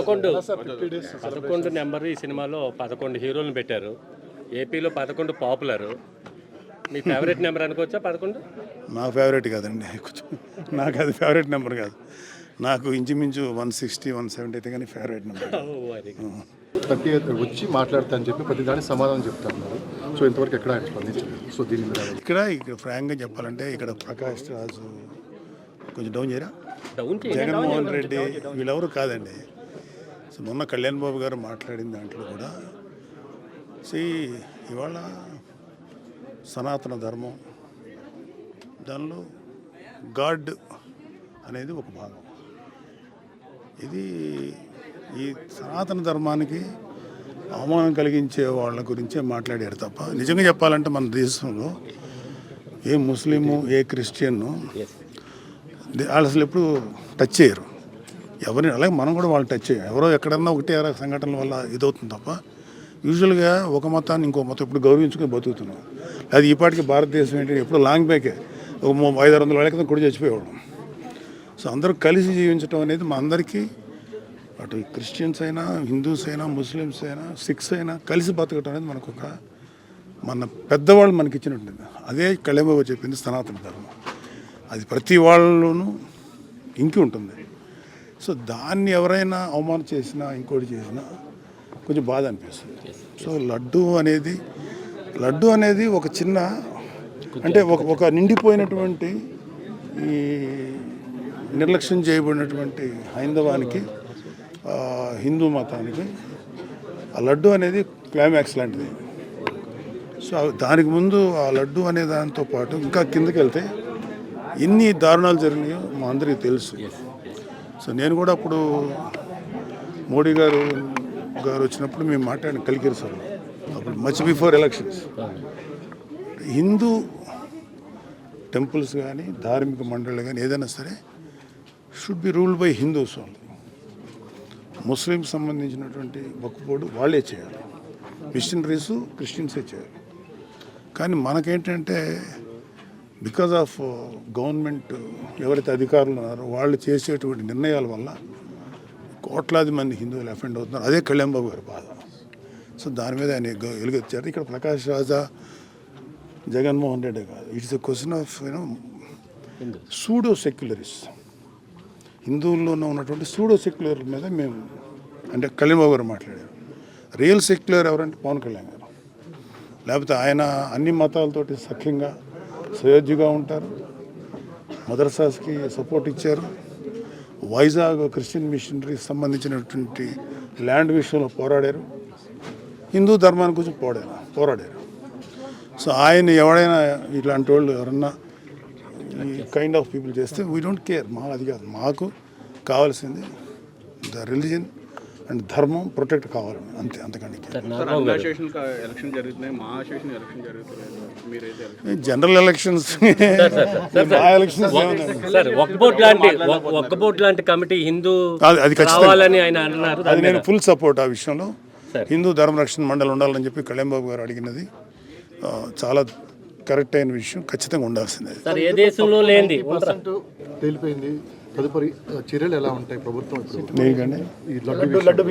పదకొండు. పదకొండు నెంబర్ ఈ సినిమాలో పదకొండు హీరోలను పెట్టారు. ఏపీలో పదకొండు పాపులర్. మీ ఫేవరెట్ నెంబర్ అనుకోవచ్చా పదకొండు? నా ఫేవరెట్ కాదండి. నాకు అది ఫేవరెట్ నెంబర్ కాదు. నాకు ఇంచుమించు వన్ సిక్స్టీ వన్ సెవెంటీ అయితే కానీ ఫేవరెట్ నెంబర్. థర్టీ ఎయిత్ వచ్చి మాట్లాడతా అని చెప్పి ప్రతి దానికి సమాధానం చెప్తున్నారు సో ఇంతవరకు ఎక్కడ ఆయన స్పందించలేదు. సో దీని మీద ఇక్కడ ఇక్కడ ఫ్రాంక్గా చెప్పాలంటే ఇక్కడ ప్రకాష్ రాజు కొంచెం డౌన్ చేయరా? జగన్మోహన్ రెడ్డి వీళ్ళెవరు కాదండి? మొన్న కళ్యాణ్ బాబు గారు మాట్లాడిన దాంట్లో కూడా సి ఇవాళ సనాతన ధర్మం దానిలో గాడ్ అనేది ఒక భాగం. ఇది ఈ సనాతన ధర్మానికి అవమానం కలిగించే వాళ్ళ గురించే మాట్లాడారు తప్ప నిజంగా చెప్పాలంటే మన దేశంలో ఏ ముస్లిము ఏ క్రిస్టియన్ను వాళ్ళు అసలు ఎప్పుడు టచ్ చేయరు. ఎవరిని అలాగే మనం కూడా వాళ్ళు టచ్ చేయం. ఎవరో ఎక్కడన్నా ఒకటి అర సంఘటనల వల్ల ఇదవుతుంది తప్ప యూజువల్గా ఒక మతాన్ని ఇంకో మతం ఇప్పుడు గౌరవించుకొని బతుకుతున్నాం. అది ఈ భారతదేశం ఏంటి ఎప్పుడు లాంగ్ బ్యాకే ఒక ఐదు ఆరు వందల వేల క్రితం కూడా చచ్చిపోయేవాళ్ళం. సో అందరూ కలిసి జీవించడం అనేది మా అందరికీ అటు క్రిస్టియన్స్ అయినా హిందూస్ అయినా ముస్లిమ్స్ అయినా సిక్స్ అయినా కలిసి బతకడం అనేది మనకు ఒక మన పెద్దవాళ్ళు మనకి ఇచ్చినట్టుంది. అదే కళ్యాణబాబు చెప్పింది సనాతన ధర్మం. అది ప్రతి వాళ్ళలోనూ ఇంకి ఉంటుంది. సో దాన్ని ఎవరైనా అవమానం చేసినా ఇంకోటి చేసినా కొంచెం బాధ అనిపిస్తుంది. సో లడ్డు అనేది లడ్డు అనేది ఒక చిన్న అంటే ఒక ఒక నిండిపోయినటువంటి ఈ నిర్లక్ష్యం చేయబడినటువంటి హైందవానికి హిందూ మతానికి ఆ లడ్డు అనేది క్లైమాక్స్ లాంటిది. సో దానికి ముందు ఆ లడ్డు అనే దాంతో పాటు ఇంకా కిందకి వెళ్తే ఎన్ని దారుణాలు జరిగినాయో మా అందరికీ తెలుసు. సో నేను కూడా అప్పుడు మోడీ గారు గారు వచ్చినప్పుడు మేము మాట్లాడిన కలికిరి సార్. అప్పుడు much before elections Hindu temples కానీ ధార్మిక మండళ్ళు కానీ ఏదైనా సరే should be ruled by Hindus వాళ్ళు ముస్లిం సంబంధించినటువంటి వక్కుపోడు వాళ్ళే చేయాలి. మిషనరీసు క్రిస్టియన్సే చేయాలి. కానీ మనకేంటంటే బికాజ్ ఆఫ్ గవర్నమెంట్ ఎవరైతే అధికారులు ఉన్నారో వాళ్ళు చేసేటువంటి నిర్ణయాల వల్ల కోట్లాది మంది హిందువులు అఫెండ్ అవుతున్నారు. అదే కళ్యాణ్ బాబు గారి బాధ. సో దాని మీద ఆయన గ- వెలుగొచ్చారు ఇక్కడ ప్రకాష్ రాజా జగన్మోహన్ రెడ్డి కాదు. It's a question of you know pseudo secularists హిందువుల్లోనే ఉన్నటువంటి సూడో సెక్యులర్ మీద మేము అంటే కళ్యాణ్బాబు గారు మాట్లాడారు. రియల్ సెక్యులర్ ఎవరంటే పవన్ కళ్యాణ్ గారు. లేకపోతే ఆయన అన్ని మతాలతోటి సఖ్యంగా సయోధ్యగా ఉంటారు. మదర్సాస్కి సపోర్ట్ ఇచ్చారు. వైజాగ్ క్రిస్టియన్ మిషనరీకి సంబంధించినటువంటి ల్యాండ్ విషయంలో పోరాడారు. హిందూ ధర్మాన్ని గురించి పోరాడారు. పోరాడారు. సో ఆయన ఎవడైనా ఇట్లాంటి వాళ్ళు ఎవరన్నా ఈ కైండ్ ఆఫ్ పీపుల్ చేస్తే వీ డోంట్ కేర్ మా అది కాదు. మాకు కావాల్సింది ద రిలీజన్ అండ్ ధర్మం ప్రొటెక్ట్ కావాలని అంతే అంతకంటే జనరల్ ఎలక్షన్స్ లాంటి కమిటీ హిందూ అది-. కావాలని ఆయన అన్నారు అది నేను. ఫుల్ సపోర్ట్ ఆ విషయంలో సరే. హిందూ ధర్మ రక్షణ మండలి ఉండాలని చెప్పి కళ్యాణ్ బాబు గారు అడిగినది చాలా కరెక్ట్ అయిన విషయం ఖచ్చితంగా ఉండాల్సిందే సార్ ఏ దేశంలో లేనిది తేలిపోయింది తదుపరి చర్యలు ఎలా ఉంటాయి ప్రభుత్వం ఇప్పుడు? దేనికండి ఈ laddu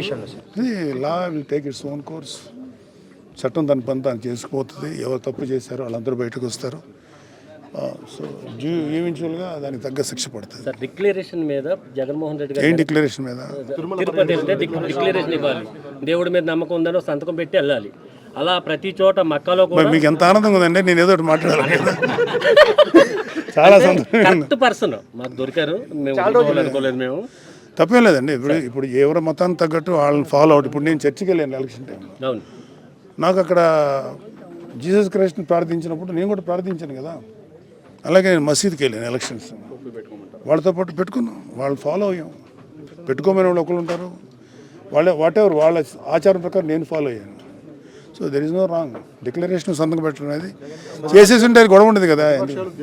law will take its own course. చట్టం దాని పని తాను చేసుకుపోతుంది. ఎవరు తప్పు చేశారో వాళ్ళందరూ బయటకు వస్తారు. సో జూ ఈవెన్చువల్గా దానికి తగ్గ శిక్ష పడుతుంది. సార్ డిక్లరేషన్ మీద జగన్మోహన్ రెడ్డి ఏం గారు డిక్లరేషన్ మీద తిరుపతి వెళ్తే డిక్లరేషన్ ఇవ్వాలి. దేవుడి మీద నమ్మకం ఉందని సంతకం పెట్టి వెళ్ళాలి. అలా ప్రతి చోట మక్కాలో కూడా మీకు ఎంత ఆనందంగా ఉందండి? నేను ఏదో ఒకటి మాట్లాడాలి. చాలా. Correct person. మాకు దొరికారు. మేము ఊరుకోవాలి అనుకోలేదు మేము. తప్పేం లేదండి. ఇప్పుడు ఇప్పుడు ఎవరి మతానికి తగ్గట్టు వాళ్ళని ఫాలో అవుట్ ఇప్పుడు నేను చర్చికి వెళ్ళాను ఎలక్షన్ టైంలో నాకు అక్కడ జీసస్ క్రైస్ట్ని ప్రార్థించినప్పుడు నేను కూడా ప్రార్థించాను కదా. అలాగే నేను మసీద్కి వెళ్ళాను ఎలక్షన్స్ వాళ్ళతో పాటు పెట్టుకున్నాం. వాళ్ళు ఫాలో అయ్యాం. పెట్టుకోమని వాళ్ళు ఒకరు ఉంటారు. వాళ్ళే వాట్ ఎవర్ వాళ్ళ ఆచారం ప్రకారం నేను ఫాలో అయ్యాను. So there is no wrong declaration సంతకం పెట్టడం అనేది చేసేసి ఉంటే అది గొడవ ఉండదు కదా.